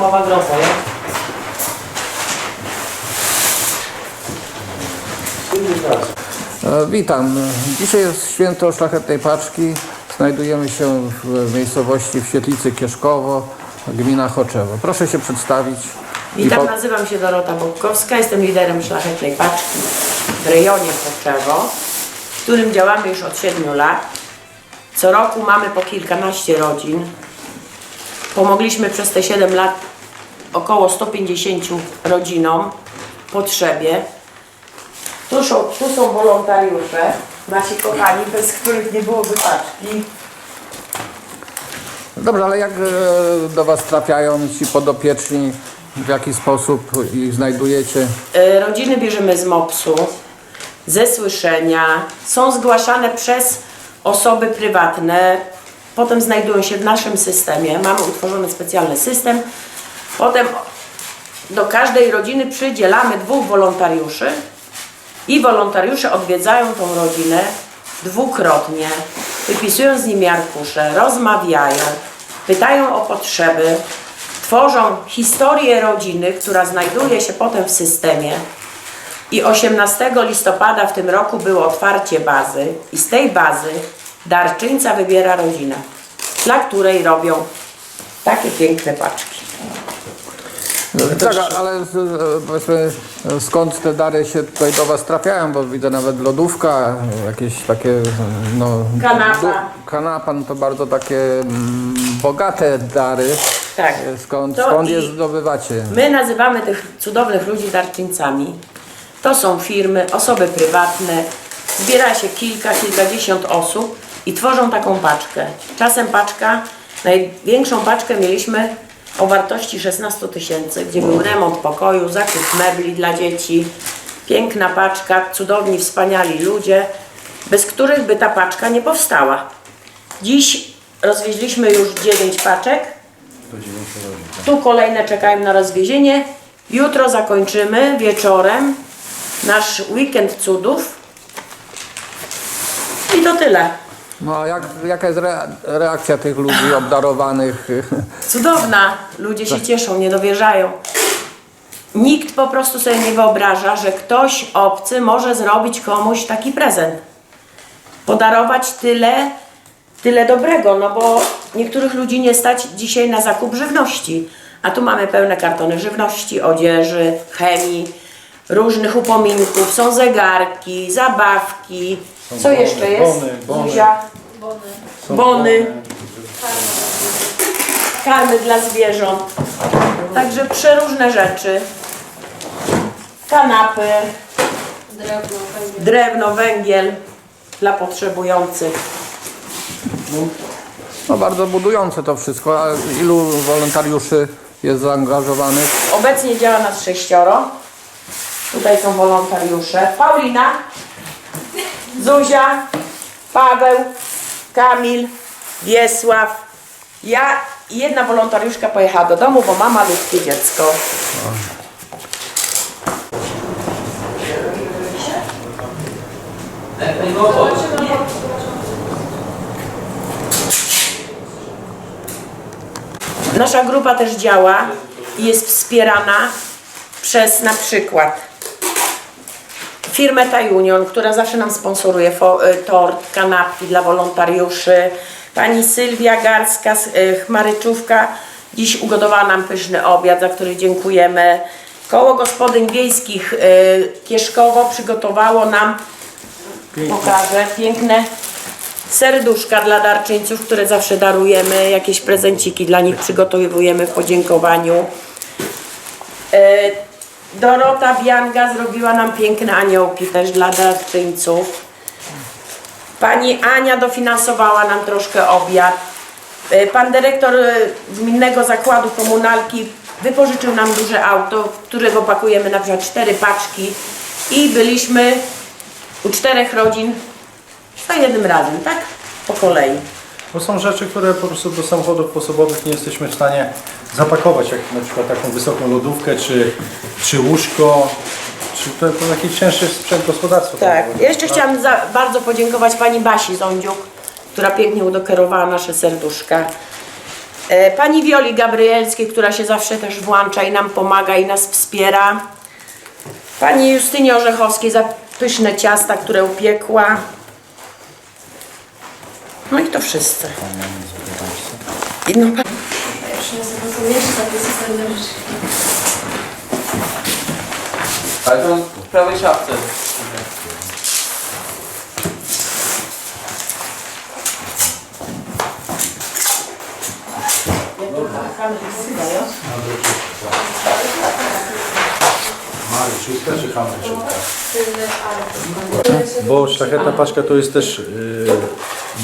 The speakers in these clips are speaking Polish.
domowa groza, nie? E, Witam. Dzisiaj jest święto Szlachetnej Paczki. Znajdujemy się w miejscowości w Świetlicy Kieszkowo, gmina Choczewo. Proszę się przedstawić. Witam, po- nazywam się Dorota Bąkowska, jestem liderem Szlachetnej Paczki w rejonie Choczewo, w którym działamy już od 7 lat. Co roku mamy po kilkanaście rodzin. Pomogliśmy przez te 7 lat około 150 rodzinom potrzebie. Tu są, tu są wolontariusze, nasi kochani, bez których nie byłoby paczki. Dobrze, ale jak e, do Was trafiają ci podopieczni? W jaki sposób ich znajdujecie? E, Rodziny bierzemy z MOPS-u, ze słyszenia, są zgłaszane przez osoby prywatne, potem znajdują się w naszym systemie. Mamy utworzony specjalny system. Potem do każdej rodziny przydzielamy dwóch wolontariuszy i wolontariusze odwiedzają tą rodzinę dwukrotnie, wypisują z nimi arkusze, rozmawiają, pytają o potrzeby, tworzą historię rodziny, która znajduje się potem w systemie. I 18 listopada w tym roku było otwarcie bazy i z tej bazy darczyńca wybiera rodzinę, dla której robią takie piękne paczki. Tak, ale z- e, powiedzmy, skąd te dary się tutaj do Was trafiają? Bo widzę nawet lodówka, jakieś takie no, Kanapa. du- kanapa, no to bardzo takie mm, bogate dary. Tak. E, Skąd, To skąd i- je zdobywacie? My nazywamy tych cudownych ludzi darczyńcami. To są firmy, osoby prywatne. Zbiera się kilka, kilkadziesiąt osób i tworzą taką paczkę. Czasem paczka, największą paczkę mieliśmy o wartości 16 tysięcy, gdzie był remont pokoju, zakup mebli dla dzieci. Piękna paczka, cudowni, wspaniali ludzie, bez których by ta paczka nie powstała. Dziś rozwieźliśmy już 9 paczek. Tu kolejne czekają na rozwiezienie. Jutro zakończymy wieczorem nasz weekend cudów. I to tyle. No a jak, jaka jest rea- reakcja tych ludzi obdarowanych? Cudowna. Ludzie się cieszą, nie dowierzają. Nikt po prostu sobie nie wyobraża, że ktoś obcy może zrobić komuś taki prezent. Podarować tyle, tyle dobrego, no bo niektórych ludzi nie stać dzisiaj na zakup żywności. A tu mamy pełne kartony żywności, odzieży, chemii, różnych upominków, są zegarki, zabawki. Co bony, jeszcze jest? bony, bony. Zuzia? Są Bony. karmy dla zwierząt. Także przeróżne rzeczy. Kanapy, Drewno, węgiel. drewno, węgiel dla potrzebujących. No bardzo budujące to wszystko. A ilu wolontariuszy jest zaangażowanych? Obecnie działa nas sześcioro. Tutaj są wolontariusze. Paulina, Zuzia, Paweł, Kamil, Wiesław. Ja i jedna wolontariuszka pojechała do domu, bo mama ludzkie dziecko. Nasza grupa też działa i jest wspierana przez na przykład firmę Thai Union, która zawsze nam sponsoruje y, tort, kanapki dla wolontariuszy. Pani Sylwia Garska z y, Chmaryczówka dziś ugotowała nam pyszny obiad, za który dziękujemy. Koło Gospodyń Wiejskich y, Kieszkowo przygotowało nam, pokażę, piękne serduszka dla darczyńców, które zawsze darujemy, jakieś prezenciki dla nich przygotowujemy w podziękowaniu. E, Dorota Bianga zrobiła nam piękne aniołki też dla darczyńców. Pani Ania dofinansowała nam troszkę obiad. E, Pan dyrektor e, Gminnego Zakładu Komunalki wypożyczył nam duże auto, w którego pakujemy na przykład cztery paczki i byliśmy u czterech rodzin za jednym razem, tak? Po kolei. Bo są rzeczy, które po prostu do samochodów osobowych nie jesteśmy w stanie zapakować, jak na przykład taką wysoką lodówkę, czy, czy łóżko, czy to, to taki cięższy sprzęt gospodarstwa. Tak. domowego. Jeszcze chciałam za, bardzo podziękować pani Basi Ządziuk, która pięknie udokierowała nasze serduszka. E, Pani Wioli Gabrielskiej, która się zawsze też włącza i nam pomaga i nas wspiera. Pani Justynie Orzechowskiej za pyszne ciasta, które upiekła. No i to wszyscy. I no, pa- zrozumiesz, takie system rzeczy. Ale to w prawej szafce. Bo szlachetna paczka to jest też y,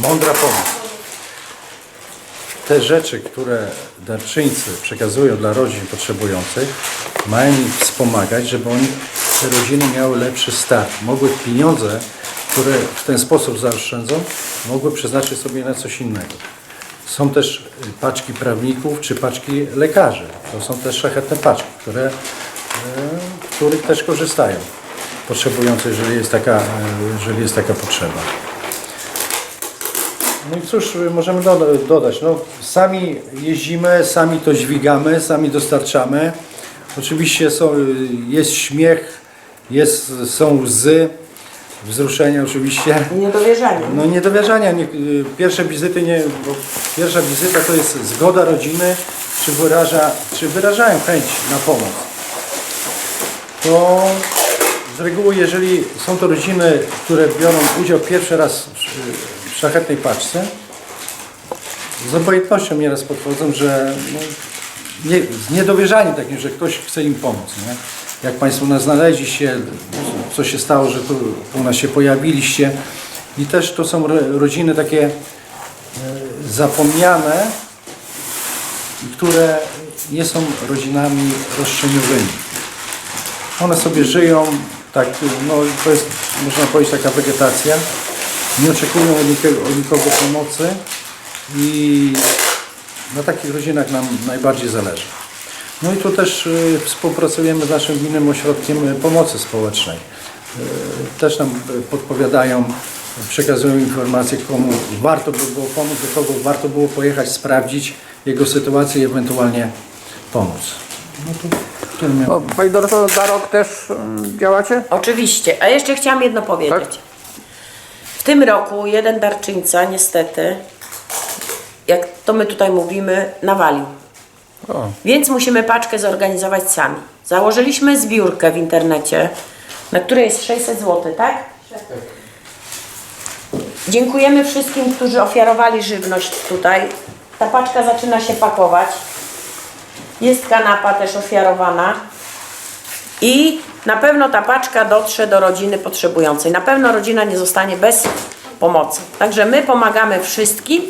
mądra pomoc. Te rzeczy, które darczyńcy przekazują dla rodzin potrzebujących, mają im wspomagać, żeby oni, te rodziny miały lepszy start. Mogły pieniądze, które w ten sposób zaoszczędzą, mogły przeznaczyć sobie na coś innego. Są też y, paczki prawników czy paczki lekarzy. To są też szlachetne paczki, które, y, których też korzystają potrzebujący, jeżeli jest taka, e, jeżeli jest taka potrzeba. No i cóż możemy doda- dodać? No, sami jeździmy, sami to dźwigamy, sami dostarczamy. Oczywiście są, jest śmiech, jest, są łzy, wzruszenia oczywiście. niedowierzanie. No niedowierzania. Nie, pierwsze wizyty nie, bo pierwsza wizyta to jest zgoda rodziny, czy, wyraża, czy wyrażają chęć na pomoc. To z reguły, jeżeli są to rodziny, które biorą udział pierwszy raz w szlachetnej paczce, z obojętnością nieraz podchodzą, że no, nie, z niedowierzaniem takim, że ktoś chce im pomóc. Nie? Jak Państwo nas znaleźliście, co się stało, że tu u nas się pojawiliście. I też to są ro- rodziny takie e, zapomniane, które nie są rodzinami roszczeniowymi. One sobie żyją, tak, no to jest, można powiedzieć, taka wegetacja. Nie oczekują od nikogo, od nikogo pomocy i na takich rodzinach nam najbardziej zależy. No i tu też y, współpracujemy z naszym gminnym ośrodkiem y, pomocy społecznej. Y, Też nam podpowiadają, przekazują informacje, komu warto by było pomóc, do kogo warto było pojechać, sprawdzić jego sytuację i ewentualnie pomóc. No to tyle miałem. O, Pani Doroto, na rok też działacie? Oczywiście. A jeszcze chciałam jedno powiedzieć. Tak? W tym roku jeden darczyńca niestety, jak to my tutaj mówimy, nawalił. O, Więc musimy paczkę zorganizować sami. Założyliśmy zbiórkę w internecie, na której jest 600 zł, tak? Dziękujemy wszystkim, którzy ofiarowali żywność tutaj. Ta paczka zaczyna się pakować. Jest kanapa też ofiarowana. I na pewno ta paczka dotrze do rodziny potrzebującej. Na pewno rodzina nie zostanie bez pomocy. Także my pomagamy wszystkim,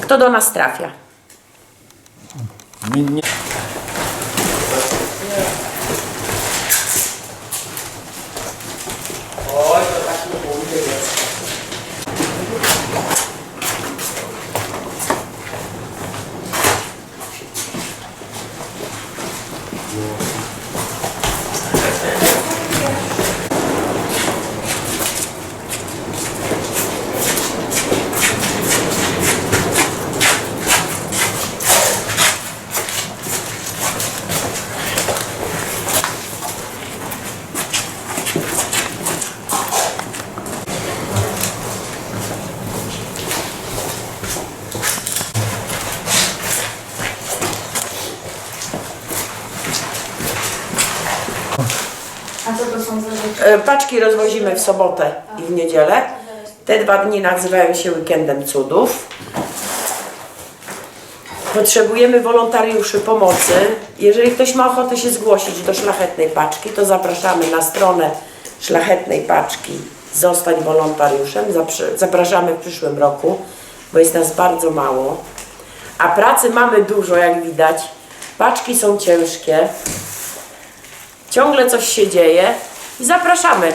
kto do nas trafia. A co to są za rzeczy? E, Paczki rozwozimy w sobotę i w niedzielę. Te dwa dni nazywają się weekendem cudów. Potrzebujemy wolontariuszy pomocy. Jeżeli ktoś ma ochotę się zgłosić do szlachetnej paczki, to zapraszamy na stronę szlachetnej paczki. Zostać wolontariuszem. Zapraszamy w przyszłym roku, bo jest nas bardzo mało. A pracy mamy dużo, jak widać. Paczki są ciężkie. Ciągle coś się dzieje i zapraszamy.